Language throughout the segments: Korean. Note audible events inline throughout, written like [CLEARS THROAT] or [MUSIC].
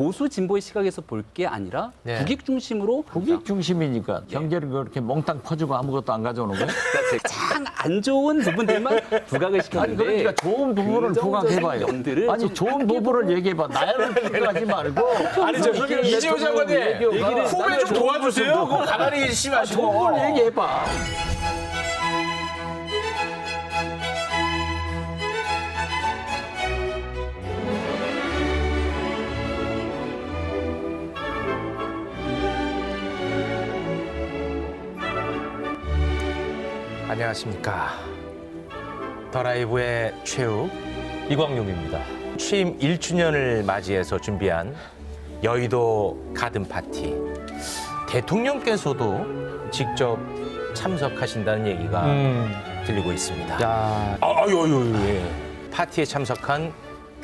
보수 진보의 시각에서 볼 게 아니라 네. 국익 중심으로 국익 중심이니까 경제를 그렇게 몽땅 퍼주고 아무것도 안 가져오는 거예요? [LAUGHS] 가장 안 좋은 부분들만 [LAUGHS] 부각을 아니 시켰는데 그러니까 좋은 부분을 긍정적인 부각해봐요. 아니 좀 좋은 부분을 얘기해봐. 나를 평가하지 [LAUGHS] 말고. 아니 저 이재호 장관님 얘기를 후배 좀 도와주세요. 그거 가만히 계시지 마시고. 좋은 걸 얘기해봐. 안녕하십니까. 더라이브의 최욱 이광용입니다. 취임 1주년을 맞이해서 준비한 여의도 가든 파티. 대통령께서도 직접 참석하신다는 얘기가 들리고 있습니다. 야, 아, 아유, 아유, 예. 파티에 참석한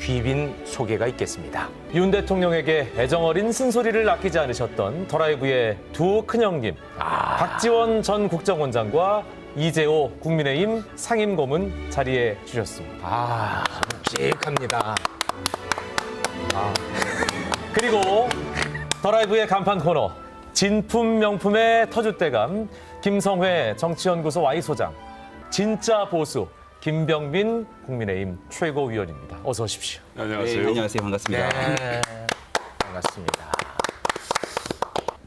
귀빈 소개가 있겠습니다. 윤 대통령에게 애정어린 쓴소리를 아끼지 않으셨던 더라이브의 두 큰형님 박지원 전 국정원장과 이재호 국민의힘 상임고문 자리해 주셨습니다. 아, 묵직합니다. [LAUGHS] 그리고 더 라이브의 간판 코너 진품 명품의 터줏대감 김성회 정치연구소 Y소장 진짜 보수 김병민 국민의힘 최고위원입니다. 어서 오십시오. 네, 안녕하세요 반갑습니다. 네, 반갑습니다.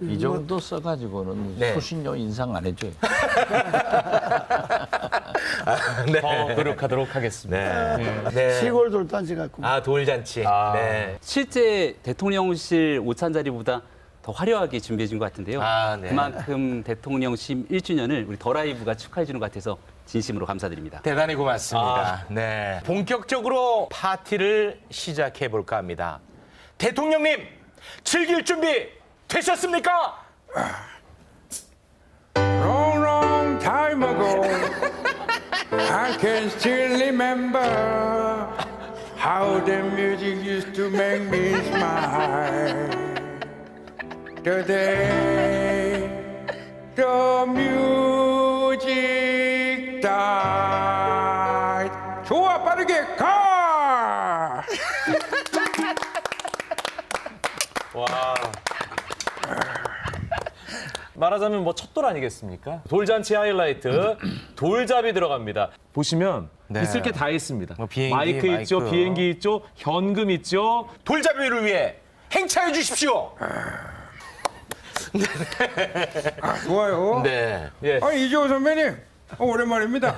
이 정도 써가지고는 네. 수신료 인상 안 해줘요. [LAUGHS] 더 노력하도록 하겠습니다. 네. 네. 시골 돌단지 갖고 아, 돌잔치. 아. 네. 실제 대통령실 오찬 자리보다 더 화려하게 준비해 준 것 같은데요. 아, 네. 그만큼 대통령심 1주년을 우리 더 라이브가 축하해 주는 것 같아서 진심으로 감사드립니다. 대단히 고맙습니다. 네. 본격적으로 파티를 시작해 볼까 합니다. 대통령님, 즐길 준비 되셨습니까? Long, long time ago, I can still remember how the music used to make me smile. Today, the music died. 좋아, 빠르게 가! 말하자면 뭐 첫 돌 아니겠습니까? 돌잔치 하이라이트 [CLEARS THROAT] 돌잡이 들어갑니다. 보시면 네. 있을 게 다 있습니다. 뭐 비행기, 마이크 있죠, 마이크. 비행기 있죠, 현금 있죠. 돌잡이를 위해 행차해 주십시오. 아, 좋아요. 네. 예. 아, 이재호 선배님. 어, 오랜만입니다.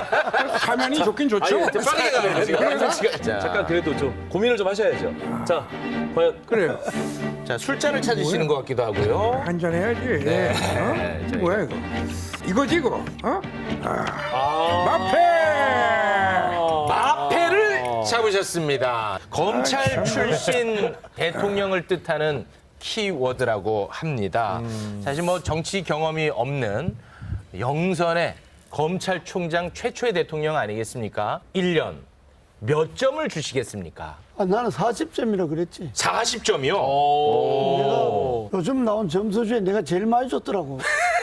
[LAUGHS] 사면이 좋긴 좋죠. 빨리 가요. 지금. 자, 잠깐 그래도 좀 고민을 좀 하셔야죠. 자, 과연 그래요. [LAUGHS] 자, 술잔을 찾으시는 것 같기도 하고요. 한잔 해야지. 네, 어? 저희가 뭐야 이거? 이거지 이거? 어? 아, 마페! 마패를 잡으셨습니다. 검찰 출신 대통령을 뜻하는 키워드라고 합니다. 사실 뭐 정치 경험이 없는 영선의 검찰총장 최초의 대통령 아니겠습니까? 1년 몇 점을 주시겠습니까? 아, 나는 40점이라 그랬지. 40점이요. 요즘 나온 점수 중에 내가 제일 많이 줬더라고.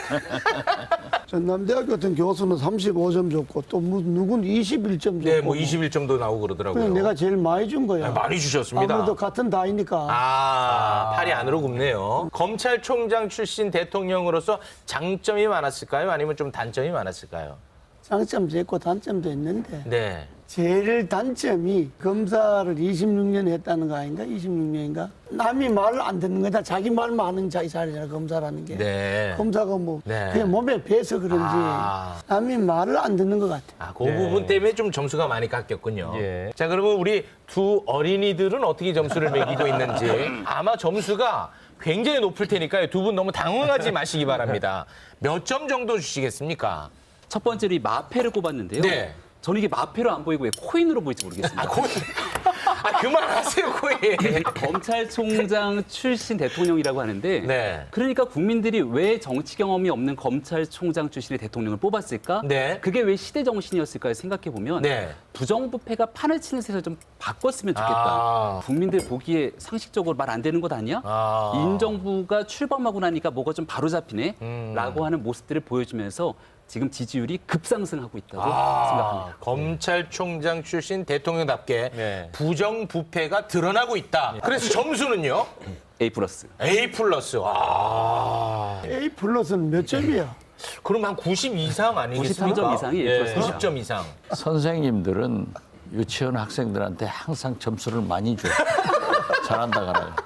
[LAUGHS] 전남대학교 같은 교수는 35점 줬고 또 무- 누군 21점 줬고. 네, 뭐 21점도 나오고 그러더라고요. 그냥 내가 제일 많이 준 거야. 많이 주셨습니다. 아무래도 같은 다이니까. 아, 팔이 안으로 굽네요. 검찰총장 출신 대통령으로서 장점이 많았을까요? 아니면 좀 단점이 많았을까요? 장점도 있고 단점도 있는데 네. 제일 단점이 검사를 26년 했다는 거 아닌가? 26년인가? 남이 말을 안 듣는 거다. 자기 말만 하는 자기 자리잖아, 검사라는 게. 네. 검사가 뭐 네. 그냥 몸에 배서 그런지 아. 남이 말을 안 듣는 것 같아. 아, 그 부분 때문에 좀 점수가 많이 깎였군요. 예. 자, 그러면 우리 두 어린이들은 어떻게 점수를 매기고 있는지 아마 점수가 굉장히 높을 테니까요. 두 분 너무 당황하지 [LAUGHS] 마시기 바랍니다. 몇 점 정도 주시겠습니까? 첫 번째로 이 마패를 꼽았는데요. 네. 저는 이게 마패로 안 보이고 왜 코인으로 보일지 모르겠습니다. 아, 코인. 아, 그만하세요, 코인. 검찰총장 출신 대통령이라고 하는데 네. 그러니까 국민들이 왜 정치 경험이 없는 검찰총장 출신의 대통령을 뽑았을까? 네. 그게 왜 시대 정신이었을까 생각해 보면 네. 부정부패가 판을 치는 세상을 좀 바꿨으면 좋겠다. 아. 국민들 보기에 상식적으로 말 안 되는 것 아니야? 아. 이 인정부가 출범하고 나니까 뭐가 좀 바로 잡히네? 음. 라고 하는 모습들을 보여주면서 지금 지지율이 급상승하고 있다고 아, 생각합니다. 검찰총장 출신 대통령답게 네. 부정부패가 드러나고 있다. 그래서 점수는요? A 플러스. A 플러스. 아, A 플러스는 몇 점이야? 그럼 한 90 이상 아니겠습니까? 92점 이상이 A 예, 플러스죠. 90점 이상. 선생님들은 유치원 학생들한테 항상 점수를 많이 줘. 잘한다 가라.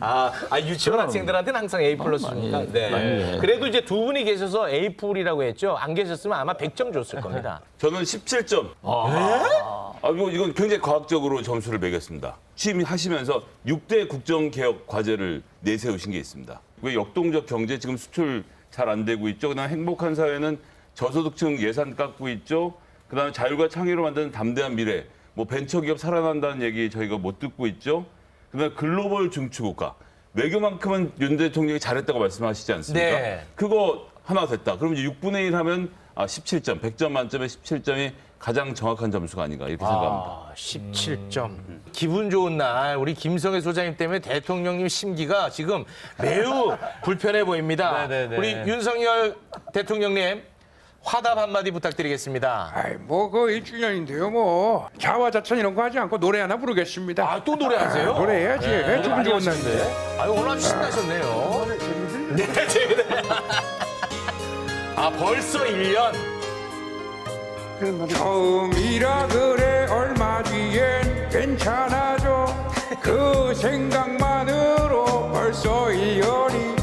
아, 아 유치원 학생들한테는 항상 A 플러스니까. 많이, 네. 많이 해. 그래도 이제 두 분이 계셔서 A 풀이라고 했죠. 안 계셨으면 아마 100점 줬을 겁니다. [LAUGHS] 저는 17점. 아, 이거 이건 굉장히 과학적으로 점수를 매겼습니다. 취임하시면서 6대 국정개혁 과제를 내세우신 게 있습니다. 왜 역동적 경제 지금 수출 잘 안 되고 있죠. 그다음 행복한 사회는 저소득층 예산 깎고 있죠. 그다음에 자율과 창의로 만드는 담대한 미래, 뭐 벤처기업 살아난다는 얘기 저희가 못 듣고 있죠. 그다음에 글로벌 중추국가 외교만큼은 윤 대통령이 잘했다고 말씀하시지 않습니까? 네. 그거 하나 됐다. 그럼 이제 6분의 1 하면 아, 17점, 100점 만점에 17점이 가장 정확한 점수가 아닌가 이렇게 생각합니다. 아, 17점. 기분 좋은 날 우리 김성애 소장님 때문에 대통령님 심기가 지금 매우 [LAUGHS] 불편해 보입니다. 네 네 네. 우리 윤석열 대통령님 화답 한마디 부탁드리겠습니다. 아이 뭐그 1주년인데요 뭐 자화자찬 이런 거 하지 않고 노래 하나 부르겠습니다. 아, 또 노래하세요? 노래해야지. 네, 기분 좋은 날인데. 아유, 오늘 아주 신나셨네요. 네, 재밌네. 아, 벌써 1년? 그런 노래. 처음이라 그래 얼마 뒤엔 괜찮아져 그 생각만으로 벌써 1년이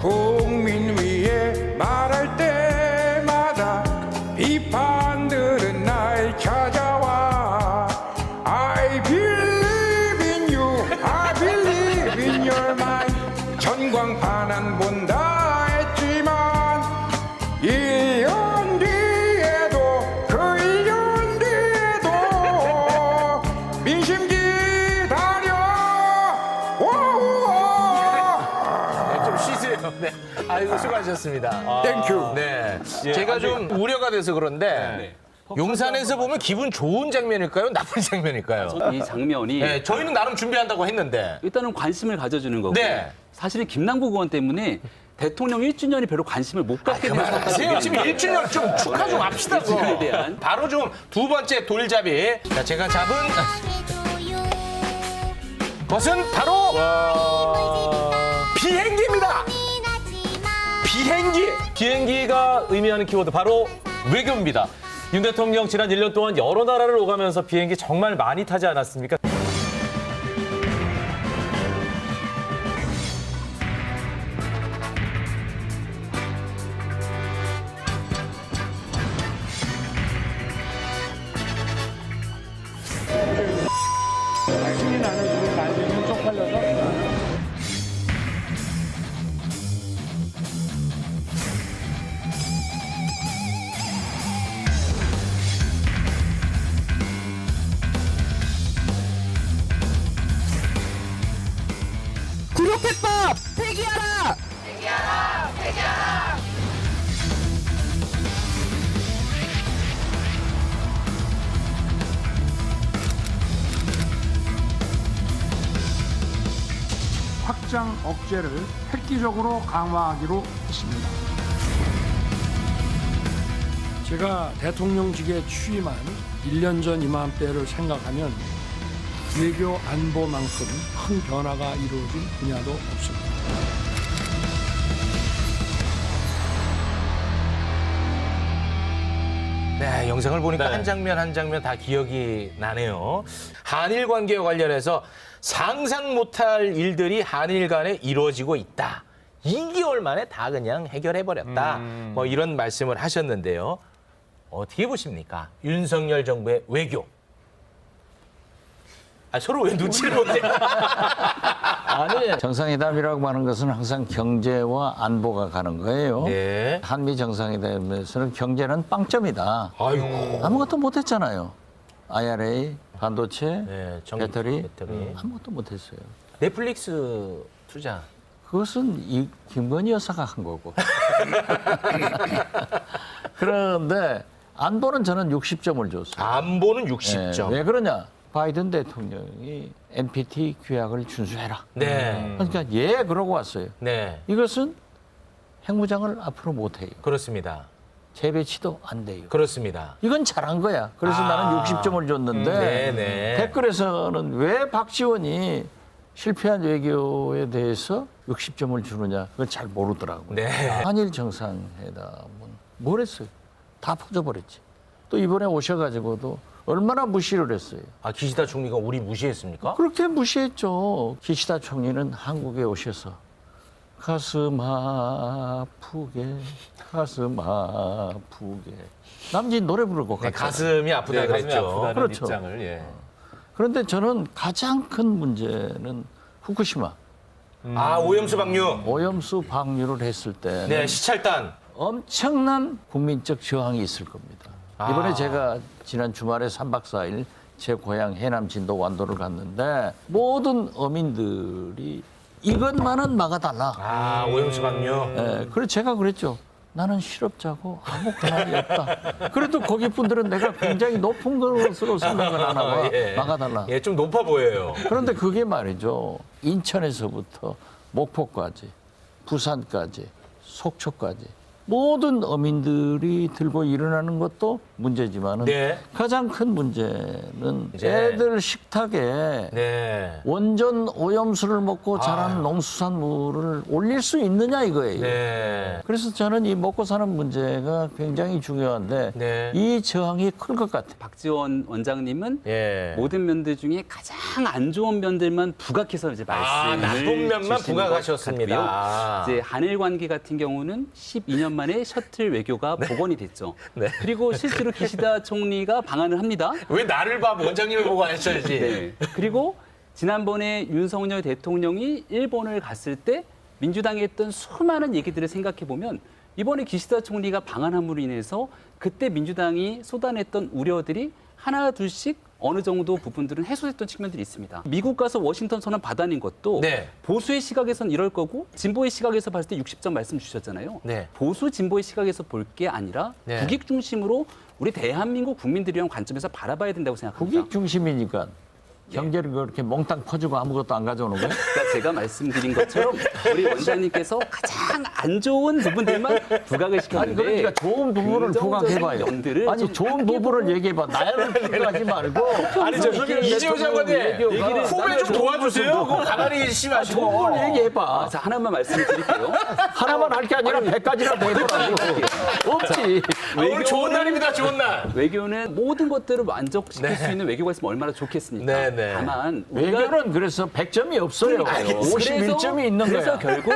국민 위해 말할 때 수고하셨습니다. 땡큐. 네. 예, 제가 좀 우려가 돼서 그런데 용산에서 보면 기분 좋은 장면일까요? 나쁜 [LAUGHS] 장면일까요? 이 장면이 네, 저희는 나름 준비한다고 했는데. 일단은 관심을 가져주는 거고 네. 사실은 김남국 의원 때문에 대통령 1주년이 별로 관심을 못 갖게 된 그만하세요. 지금 1주년 좀 축하 좀 합시다. 좀. 일주년에 대한. 바로 좀 두 번째 돌잡이. 자, 제가 잡은 것은 바로 비행기. 비행기가 의미하는 키워드 바로 외교입니다. 윤 대통령 지난 1년 동안 여러 나라를 오가면서 비행기 정말 많이 타지 않았습니까? 구력해법 억제를 획기적으로 강화하기로 했습니다. 제가 대통령직에 취임한 1년 전 이맘때를 생각하면 외교 안보만큼 큰 변화가 이루어진 분야도 없습니다. 네, 영상을 보니까 네. 한 장면 한 장면 다 기억이 나네요. 한일 관계와 관련해서 상상 못할 일들이 한일 간에 이루어지고 있다. 2개월 만에 다 그냥 해결해 버렸다. 뭐 이런 말씀을 하셨는데요. 어떻게 보십니까? 윤석열 정부의 외교. 아, 서로 왜 눈치를 못 채? [LAUGHS] 아니 [LAUGHS] 정상회담이라고 하는 것은 항상 경제와 안보가 가는 거예요. 네. 한미 정상회담에서는 경제는 빵점이다. 아이고. 아무것도 못했잖아요. IRA, 반도체, 네, 정- 배터리, 배터리. 음, 아무것도 못했어요. 넷플릭스 투자. 그것은 이 김건희 여사가 한 거고. [LAUGHS] 그런데 안보는 저는 60점을 줬어요. 안보는 예, 60점. 왜 그러냐? 바이든 대통령이 NPT 규약을 준수해라. 네. 그러니까 예 그러고 왔어요. 네. 이것은 핵무장을 앞으로 못 해요. 그렇습니다. 재배치도 안 돼요. 그렇습니다. 이건 잘한 거야. 그래서 아. 나는 60점을 줬는데 네네. 댓글에서는 왜 박지원이 실패한 외교에 대해서 60점을 주느냐 그걸 잘 모르더라고요. 네. 한일 정상회담은 뭘 했어요? 다 퍼져버렸지. 또 이번에 오셔가지고도 얼마나 무시를 했어요. 아 기시다 총리가 우리 무시했습니까? 그렇게 무시했죠. 기시다 총리는 한국에 오셔서 가슴 아프게 가슴 아프게 남진 노래 부르고 네. 가슴이 아프다 네, 가슴이 그랬죠. 아프다는 그렇죠. 입장을 예. 그런데 저는 가장 큰 문제는 후쿠시마 아 오염수 방류. 오염수 방류를 했을 때 네 시찰단. 엄청난 국민적 저항이 있을 겁니다. 이번에 아. 제가 지난 주말에 3박 4일 제 고향 해남 진도 완도를 갔는데 모든 어민들이 이것만은 막아달라. 아 오염수 방류. 예, 그래서 제가 그랬죠. 나는 실업자고 아무 권한이 없다. 그래도 거기 분들은 내가 굉장히 높은 것으로 생각을 하나 봐. [LAUGHS] 막아달라. 예, 좀 높아 보여요. 그런데 그게 말이죠. 인천에서부터 목포까지, 부산까지, 속초까지 모든 어민들이 들고 일어나는 것도 문제지만은 네. 가장 큰 문제는 이제- 애들 식탁에 네. 원전 오염수를 먹고 자란 농수산물을 올릴 수 있느냐 이거예요. 네. 그래서 저는 이 먹고 사는 문제가 굉장히 중요한데 네. 이 저항이 클 것 같아요. 박지원 원장님은 예. 모든 면들 중에 가장 안 좋은 면들만 부각해서 이제 아, 말씀을 나쁜 면만 부각하셨습니다. 같고요. 이제 한일 관계 같은 경우는 12년 만에 셔틀 외교가 복원이 됐죠. 네. 그리고 실제로 기시다 총리가 방한을 합니다. 왜 나를 봐 원장님을 보고 하셔야지. 네. 그리고 지난번에 윤석열 대통령이 일본을 갔을 때 민주당이 했던 수많은 얘기들을 생각해 보면 이번에 기시다 총리가 방한함으로 인해서 그때 민주당이 쏟아냈던 우려들이 하나 둘씩 어느 정도 부분들은 해소됐던 측면들이 있습니다. 미국 가서 워싱턴 선언 받아낸 것도 네. 보수의 시각에선 이럴 거고 진보의 시각에서 봤을 때 60점 말씀 주셨잖아요. 네. 보수 진보의 시각에서 볼 게 아니라 네. 국익 중심으로 우리 대한민국 국민들이란 관점에서 바라봐야 된다고 생각합니다. 국익 중심이니까 경제를 그렇게 몽땅 퍼주고 아무것도 안 가져오는 [LAUGHS] 거예요? 그러니까 제가 말씀드린 것처럼 우리 원장님께서 가장 안 좋은 부분들만 부각을 아니 시켰는데 그러니까 좋은 부분을 긍정적인 부각해봐요. 면들을 아니 좀 좋은 부분을 얘기해봐. 나를 평가하지 [LAUGHS] 말고. 아니 저 이재호 장관님 얘기가 후배 좀 도와주세요. 그거 가만히 계시지 마시고. 좋은 걸 얘기해봐. 아, 자, 하나만 말씀드릴게요. 하나만 할 게 아니라 백 가지나 되더라고. 없지. 아, 오늘 좋은 날입니다. 좋은 날. 외교는 모든 것들을 만족시킬 네. 수 있는 외교가 있으면 얼마나 좋겠습니까? 네, 네. 다만 우리가 외교는 그래서 100점이 없어요. 그러니까요. 51점이 있는 그래서 거야. 결국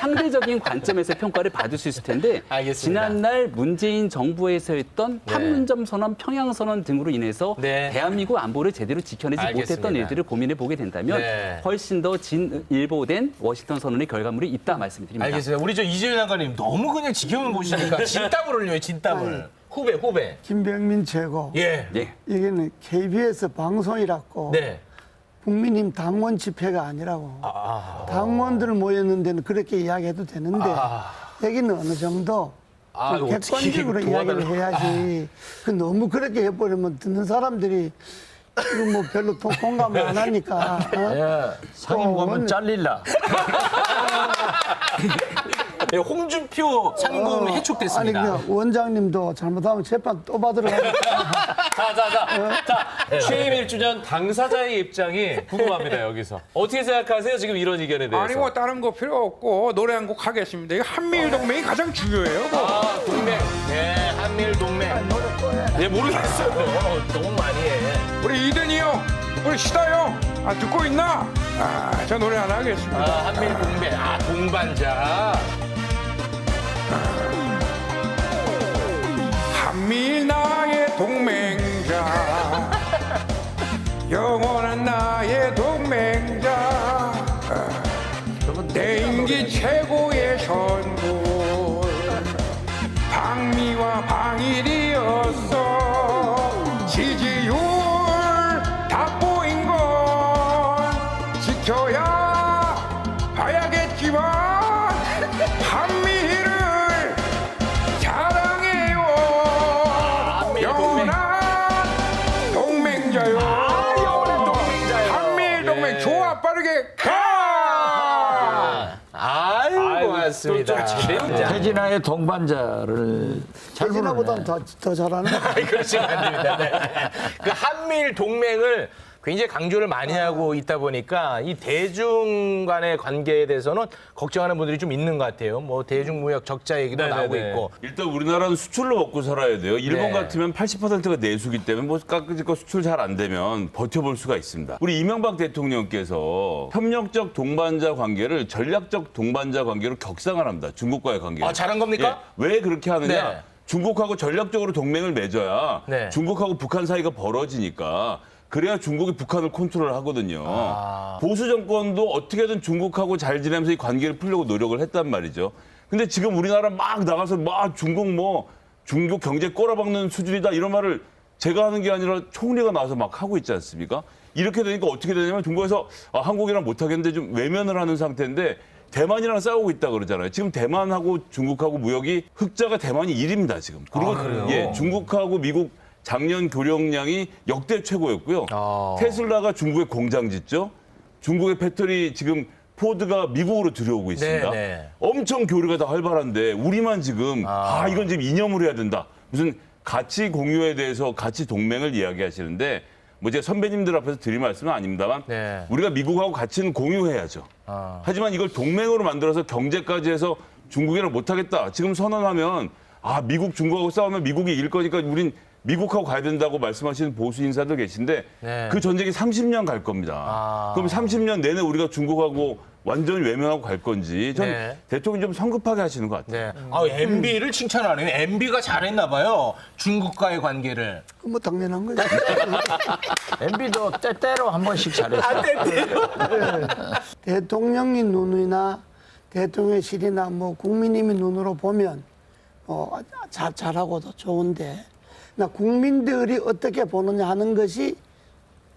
상대적인 관점에서 평가를 받을 수 있을 텐데 알겠습니다. 지난날 문재인 정부에서 했던 판문점 선언, 평양 선언 등으로 인해서 네. 대한민국 안보를 제대로 지켜내지 알겠습니다. 못했던 일들을 고민해 보게 된다면 네. 훨씬 더 진일보된 워싱턴 선언의 결과물이 있다 말씀드립니다. 알겠습니다. 우리 저 이재호 장관님 너무 그냥 지켜만 보시니까 [LAUGHS] 진땀을 흘려요. 진땀을. 후배 후배. 김병민 최고. 예. 예. 여기는 KBS 방송이라고 네. 국민힘 당원 집회가 아니라고. 당원들 모였는 데는 그렇게 이야기해도 되는데 여기는 어느 정도 아, 좀 객관적으로. 이야기를 해야지. 그 너무 그렇게 해버리면 듣는 사람들이 이거 뭐 별로 통- 공감을 안 하니까. 어? 예, 상임 어, 보면 잘릴라. [LAUGHS] 예, 홍준표 상임고문 어, 해촉됐습니다. 아니 그 원장님도 잘못하면 재판 또 받으러 가니까 [LAUGHS] 자, 자, 자. 자, 취임 1주년 당사자의 입장이 궁금합니다, 여기서. 어떻게 생각하세요? 지금 이런 의견에 대해서. 아니 뭐 다른 거 필요 없고 노래 한 곡 하겠습니다. 이거 한미일 동맹이 가장 중요해요. 뭐. 아, 동맹. 네, 한미일 동맹. 네, 모르겠어요. 너무 많이 해. 우리 이든이 형, 우리 시다 형, 아 듣고 있나? 아, 저 노래 하나 하겠습니다. 아, 한미일 동맹. 아, 동반자. 한미일 나의 동맹자, 영원한 나의 동맹자, 아, 내 임기 최고의 선군, 방미와 방 태진아의 동반자를 잘 부르네. 태진아보다는 더, 더 잘하는 거 아니, 그러시면 안 됩니다. 네. 그 한미일 동맹을 굉장히 강조를 많이 하고 있다 보니까 이 대중 간의 관계에 대해서는 걱정하는 분들이 좀 있는 것 같아요. 뭐 대중무역 적자 얘기도 네네네. 나오고 있고. 일단 우리나라는 수출로 먹고 살아야 돼요. 일본 네. 같으면 80%가 내수기 때문에 뭐 깎아지고 수출 잘 안 되면 버텨볼 수가 있습니다. 우리 이명박 대통령께서 협력적 동반자 관계를 전략적 동반자 관계로 격상을 합니다. 중국과의 관계. 아, 잘한 겁니까? 예. 왜 그렇게 하느냐? 네. 중국하고 전략적으로 동맹을 맺어야 네. 중국하고 북한 사이가 벌어지니까 그래야 중국이 북한을 컨트롤 하거든요. 아. 보수 정권도 어떻게든 중국하고 잘 지내면서 이 관계를 풀려고 노력을 했단 말이죠. 근데 지금 우리나라 막 나가서 막 중국 뭐 중국 경제 꼬라박는 수준이다 이런 말을 제가 하는 게 아니라 총리가 나와서 막 하고 있지 않습니까? 이렇게 되니까 어떻게 되냐면 중국에서 아, 한국이랑 못하겠는데 좀 외면을 하는 상태인데 대만이랑 싸우고 있다 그러잖아요. 지금 대만하고 중국하고 무역이 흑자가 대만이 1입니다 지금. 그리고 예, 중국하고 미국 작년 교역량이 역대 최고였고요. 아. 테슬라가 중국에 공장 짓죠. 중국의 배터리 지금 포드가 미국으로 들여오고 있습니다. 네, 네. 엄청 교류가 다 활발한데 우리만 지금 아, 이건 지금 이념으로 해야 된다. 무슨 가치 공유에 대해서 가치 동맹을 이야기하시는데 뭐 제가 선배님들 앞에서 드릴 말씀은 아닙니다만 네. 우리가 미국하고 가치는 공유해야죠. 아. 하지만 이걸 동맹으로 만들어서 경제까지 해서 중국이랑 못하겠다. 지금 선언하면 아 미국 중국하고 싸우면 미국이 이길 거니까 우린 미국하고 가야 된다고 말씀하시는 보수 인사들 계신데 네. 그 전쟁이 30년 갈 겁니다. 아. 그럼 30년 내내 우리가 중국하고 완전히 외면하고 갈 건지 전 네. 대통령이 좀 성급하게 하시는 것 같아요. 네. 아, MB를 칭찬하네요. MB가 잘했나 봐요. 중국과의 관계를. 뭐 당연한 거죠. MB도 때때로 한 번씩 잘했어. 대통령의 눈이나 대통령실이나 뭐 국민님의 눈으로 보면 어, 잘, 잘하고도 좋은데 나 국민들이 어떻게 보느냐 하는 것이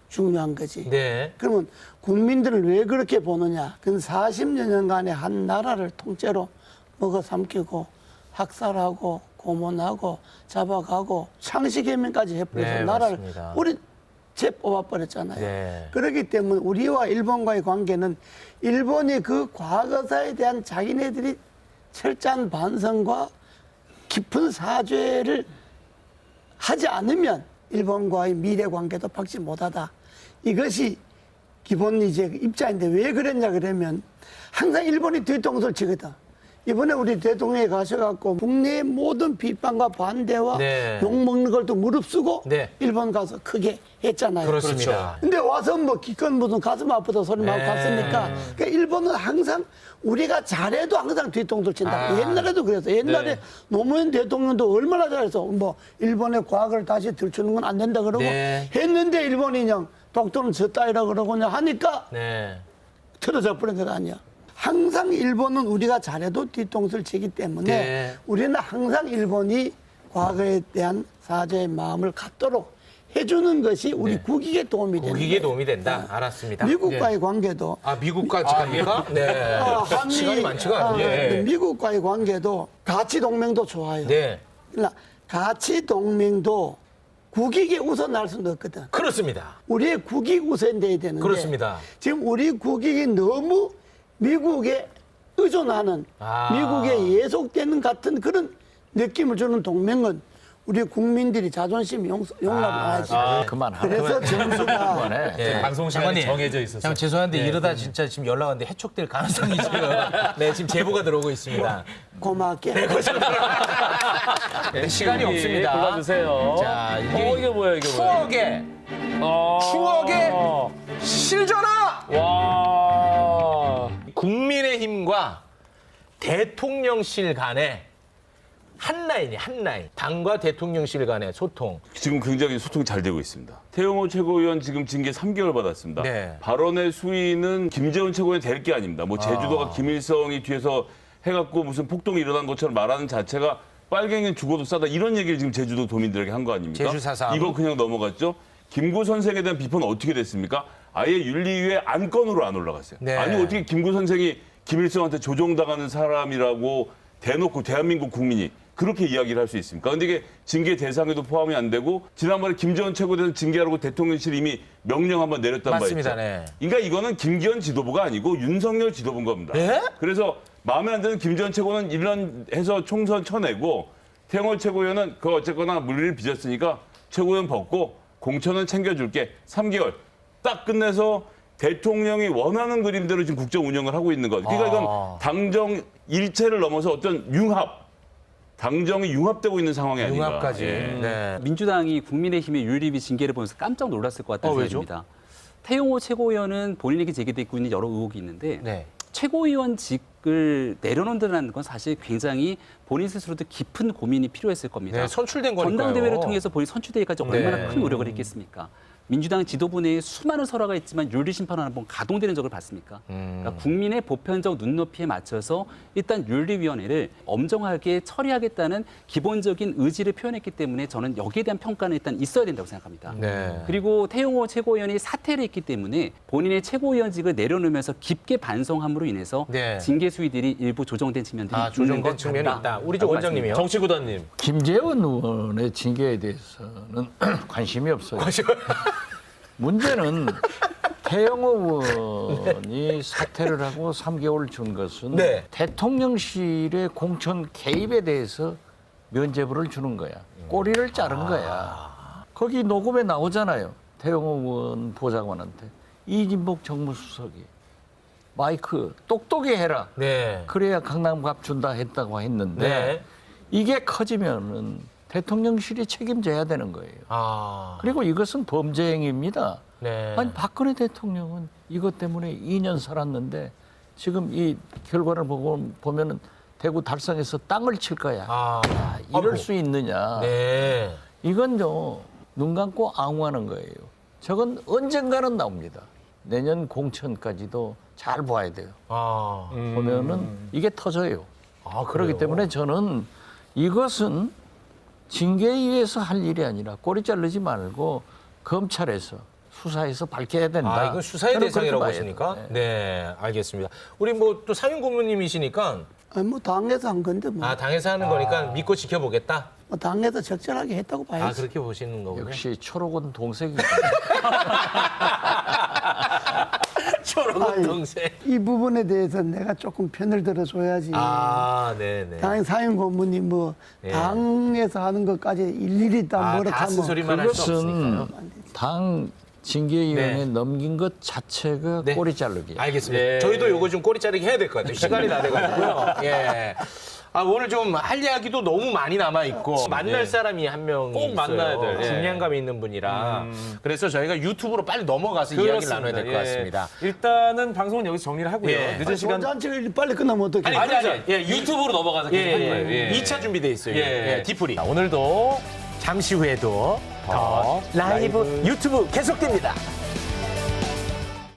중요한 거지. 네. 그러면 국민들을 왜 그렇게 보느냐? 그건 40여 년간의 한 나라를 통째로 먹어 삼키고 학살하고 고문하고 잡아가고 창시개명까지 해버려서 네, 나라를 맞습니다. 우리 재 뽑아버렸잖아요. 네. 그렇기 때문에 우리와 일본과의 관계는 일본이 그 과거사에 대한 자기네들이 철저한 반성과 깊은 사죄를 하지 않으면 일본과의 미래 관계도 박지 못하다. 이것이 기본 이제 입장인데 왜 그랬냐 그러면 항상 일본이 뒤통수를 치거든. 이번에 우리 대통령이 가셔갖고 국내의 모든 비판과 반대와 네. 욕먹는 걸 또 무릅쓰고 네. 일본 가서 크게 했잖아요. 그렇습니다. 근데 와서 뭐 기껏 무슨 가슴 아프다 소리만 네. 갔으니까 그러니까 일본은 항상 우리가 잘해도 항상 뒤통수를 친다. 아. 옛날에도 그래서 옛날에 네. 노무현 대통령도 얼마나 잘해서 뭐 일본의 과거를 다시 들추는 건 안 된다 그러고 네. 했는데 일본이 그냥 독도는 저 따위라 그러고 그냥 하니까 네. 틀어져 버린 것 아니야. 항상 일본은 우리가 잘해도 뒤통수를 치기 때문에 네. 우리는 항상 일본이 과거에 대한 사죄의 마음을 갖도록 해주는 것이 우리 네. 국익에 도움이 되는 국익에. 도움이 된다. 알았습니다. 미국과의 관계도 아, 미국까지 갑니까? 네. 아, 한미- 시간이 많지가 아, 않네요. 네, 미국과의 관계도 가치 동맹도 좋아요. 네. 그러나 가치 동맹도 국익에 우선할 수는 없거든. 그렇습니다. 우리의 국익 우선돼야 되는데 그렇습니다. 지금 우리 국익이 너무 미국에 의존하는 아. 미국에 예속되는 같은 그런 느낌을 주는 동맹은 우리 국민들이 자존심 용, 용납을 하지. 그만하라. 그래서 정수가 그만해. [LAUGHS] 네. 방송 시간이 장관님, 정해져 있어서. 장 죄송한데 이러다 진짜 지금 연락 왔는데 해촉될 가능성이 지금 [LAUGHS] 네, 지금 제보가 들어오고 있습니다. 고맙게. 네, [LAUGHS] 시간이 없습니다. 골라주세요. 자, 이게 어, 이게 뭐야, 이게 뭐야. 추억의 어. 추억의 실전화 와. 국민의힘과 대통령실 간의 한 라인이 한 라인. 당과 대통령실 간의 소통. 지금 굉장히 소통이 잘 되고 있습니다. 태영호 최고위원 지금 징계 3개월 받았습니다. 네. 발언의 수위는 김재원 최고위원 될 게 아닙니다. 뭐 제주도가 김일성이 뒤에서 해갖고 무슨 폭동이 일어난 것처럼 말하는 자체가 빨갱이는 죽어도 싸다 이런 얘기를 지금 제주도 도민들에게 한 거 아닙니까? 제주 사삼. 이거 그냥 넘어갔죠. 김구 선생에 대한 비판은 어떻게 됐습니까? 아예 윤리위에 안건으로 안 올라갔어요. 네. 아니 어떻게 김구 선생이 김일성한테 조종당하는 사람이라고 대놓고 대한민국 국민이 그렇게 이야기를 할 수 있습니까? 근데 이게 징계 대상에도 포함이 안 되고 지난번에 김재원 최고대상 징계하라고 대통령실이 이미 명령 한번 내렸단 맞습니다. 말이죠. 네. 그러니까 이거는 김기현 지도부가 아니고 윤석열 지도부인 겁니다. 예? 그래서 마음에 안 드는 김재원 최고는 1년 해서 총선 쳐내고 태영호 최고위원은 그 어쨌거나 물리를 빚었으니까 최고위원 벗고 공천은 챙겨줄게. 3개월 딱 끝내서 대통령이 원하는 그림대로 지금 국정 운영을 하고 있는 것. 그러니까 아. 이건 당정 일체를 넘어서 어떤 융합, 당정이 융합되고 있는 상황이 아닌가. 융합까지. 예. 네. 민주당이 국민의힘의 윤리비 징계를 보면서 깜짝 놀랐을 것 같다는 어, 왜죠? 생각입니다. 태용호 최고위원은 본인에게 제기되고 있는 여러 의혹이 있는데 네. 최고위원직을 내려놓는다는 건 사실 굉장히 본인 스스로도 깊은 고민이 필요했을 겁니다. 네, 선출된 거니까요. 전당대회를 통해서 본인 선출되기까지 네. 얼마나 큰 노력을 했겠습니까? 민주당 지도부 내에 수많은 설화가 있지만 윤리 심판은 한번 가동되는 적을 봤습니까? 음. 그러니까 국민의 보편적 눈높이에 맞춰서 일단 윤리위원회를 엄정하게 처리하겠다는 기본적인 의지를 표현했기 때문에 저는 여기에 대한 평가는 일단 있어야 된다고 생각합니다. 네. 그리고 태용호 최고위원이 사퇴를 했기 때문에 본인의 최고위원직을 내려놓으면서 깊게 반성함으로 인해서 네. 징계 수위들이 일부 조정된 측면들이 아, 조정된 것 측면이. 있다. 우리 조 라고 원장님이요. 정치구단님. 김재원 의원의 징계에 대해서는 [CLEARS THROAT] 관심이 없어요. 문제는 태영호 의원이 사퇴를 하고 3개월 준 것은 네. 대통령실의 공천 개입에 대해서 면죄부를 주는 거야. 꼬리를 자른 거야. 거기 녹음에 나오잖아요. 태영호 의원 보좌관한테 이진복 정무수석이 마이크 똑똑히 해라. 네. 그래야 강남갑 준다 했다고 했는데 네. 이게 커지면은 대통령실이 책임져야 되는 거예요. 아. 그리고 이것은 범죄 행위입니다. 네. 아니 박근혜 대통령은 이것 때문에 2년 살았는데 지금 이 결과를 보고 보면은 대구 달성에서 땅을 칠 거야. 아. 이럴 아이고. 수 있느냐? 네. 이건요 눈 감고 앙호하는 거예요. 저건 언젠가는 나옵니다. 내년 공천까지도 잘 봐야 돼요. 아. 보면은 이게 터져요. 아, 그렇기? 때문에 저는 이것은 징계에 의해서 할 일이 아니라 꼬리 자르지 말고 검찰에서 수사해서 밝혀야 된다. 아, 이건 수사의 대상이라고 보십니까? 봐요. 네. 알겠습니다. 우리 뭐 또 상임 고문님이시니까 아니, 뭐 당에서 한 건데 뭐, 아, 당에서 하는 거니까 믿고 지켜보겠다. 뭐 당에서 적절하게 했다고 봐야지. 아, 그렇게 보시는 거군요. 역시 초록은 동색이 [LAUGHS] [LAUGHS] 초록은 동생. 이 부분에 대해서 내가 조금 편을 들어줘야지. 아, 네, 네. 당 사임 고문이 뭐 예. 당에서 하는 것까지 일일이 다 아, 뭐라 다 하면 쓴소리만 할 수 없으니까요. 그것은 당 징계위원회 네. 넘긴 것 자체가 네. 꼬리 자르기. 알겠습니다. 예. 저희도 요거 좀 꼬리 자르기 해야 될 것 같아요. 시간이 다 돼가지고요. [LAUGHS] 예. 아, 오늘 좀 할 이야기도 너무 많이 남아 있고 만날 사람이 한 명 꼭 만나야 될, 예. 중량감 있는 분이라 그래서 저희가 유튜브로 빨리 넘어가서 이야기를 나눠야 될 것 예. 같습니다. 일단은 방송은 여기서 정리를 하고요. 예. 늦은 시간 잔치를 빨리 끝나면 어떡해. 아니, 아니 아니 그렇죠. 예, 유튜브로 넘어가서 계속 한 거예요. 예, 예. 2차 준비돼 있어요. 예. 예. 디프리. 자, 오늘도 잠시 후에도 더 라이브 유튜브 계속됩니다.